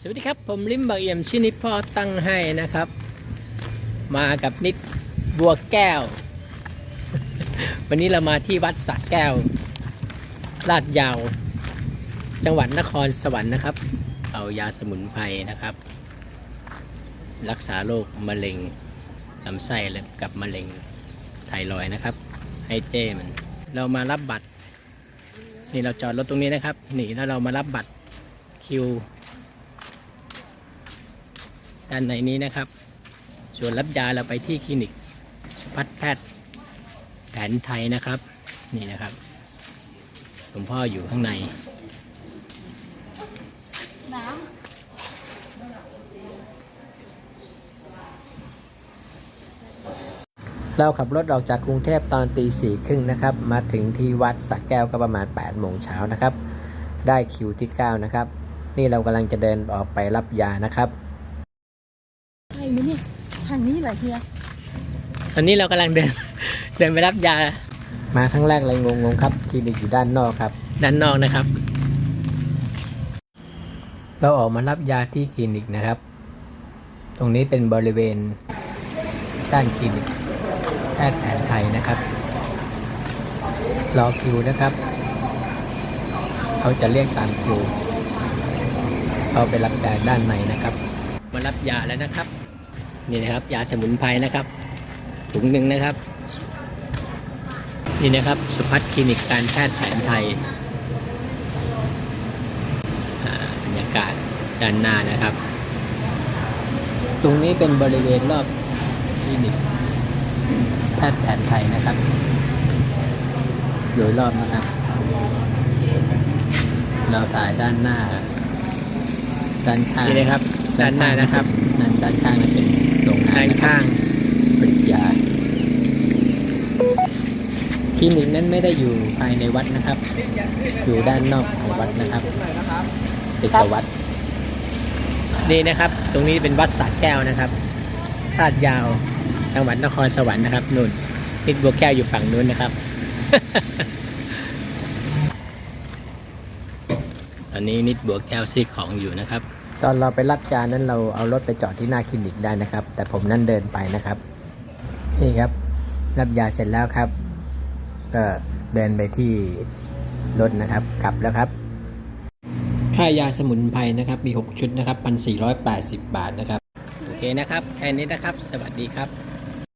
สวัสดีครับ ผมลิมบักเอี่ยมชื่อนิดพ่อตั้งให้นะครับ มากับนิดบัวแก้ว วันนี้เรามาที่วัดสระแก้ว ลาดยาว จังหวัดนครสวรรค์นะครับ เอายาสมุนไพรนะครับ รักษาโรคมะเร็งลำไส้และกับมะเร็งไทรอยนะครับ ให้เจ้มัน เรามารับบัตรนี่เราจอดรถตรงนี้นะครับ นี่แล้วเรามารับบัตรคิว ด้านในนี้นะครับ ส่วนรับยาเราไปที่คลินิกสุพัฒแพทย์แผนไทยนะครับ นี่นะครับหลวงพ่ออยู่ข้างในเราขับรถออกจากกรุงเทพตอนตีสี่ครึ่งนะครับ มาถึงที่วัดสักแก้วก็ประมาณ8ปดโมงเช้านะครับ ได้คิวที่ 9 นะครับ นี่เรากำลังจะเดินออกไปรับยานะครับ ไหมเนี่ยทางนี้เหรอเฮียตอนนี้เรากำลังเดิน เดินไปรับยา มาครั้งแรกเลยงงๆครับคลินิกอยู่ด้านนอกครับ ด้านนอกนะครับ เราออกมารับยาที่คลินิกนะครับ ตรงนี้เป็นบริเวณด้านคลินิกแพทย์แผนไทยนะครับ รอคิวนะครับ เขาจะเรียกตามคิวเขาไปรับยาด้านในนะครับ มารับยาแล้วนะครับ นี่นะครับ ยาสมุนไพรนะครับถุงหนึ่งนะครับ นี่นะครับสุพัฒน์คลินิกการแพทย์แผนไทยอ่าบรรยากาศด้านหน้านะครับ ตรงนี้เป็นบริเวณรอบคลินิกแพทย์แผนไทยนะครับโดยรอบนะครับ เราถ่ายด้านหน้า ด้านข้างนี่นะครับ ด้านหน้านะครับนั่นด้านข้างนั่นเป็นโรงงานด้านข้างผลิตยาค ลินิกนั้นไม่ได้อยู่ภายในวัดนะครับ อยู่ด้านนอกของวัดนะครับติดกับวัด นี่นะครับ ตรงนี้เป็นวัดสระแก้วนะครับลาดยาว จังหวัดนครสวรรค์นะครับนุ่นนิดบัวแก้วอยู่ฝั่งนู้นนะครับ ตอนนี้นิดบัวแก้วซีกของอยู่นะครับ ตอนเราไปรับยานนั้นเราเอารถไปจอดที่หน้าคลินิกได้นะครับ แต่ผมนั่นเดินไปนะครับ นี่ครับ รับยาเสร็จแล้วครับ ก็เดินไปที่รถนะครับกลับแล้วครับ ค่ายาสมุนไพรนะครับมี 6 ชุดนะครับพันสี่ร้อยแปดสิบบาทนะครับ โอเคนะครับ แค่นี้นะครับ สวัสดีครับ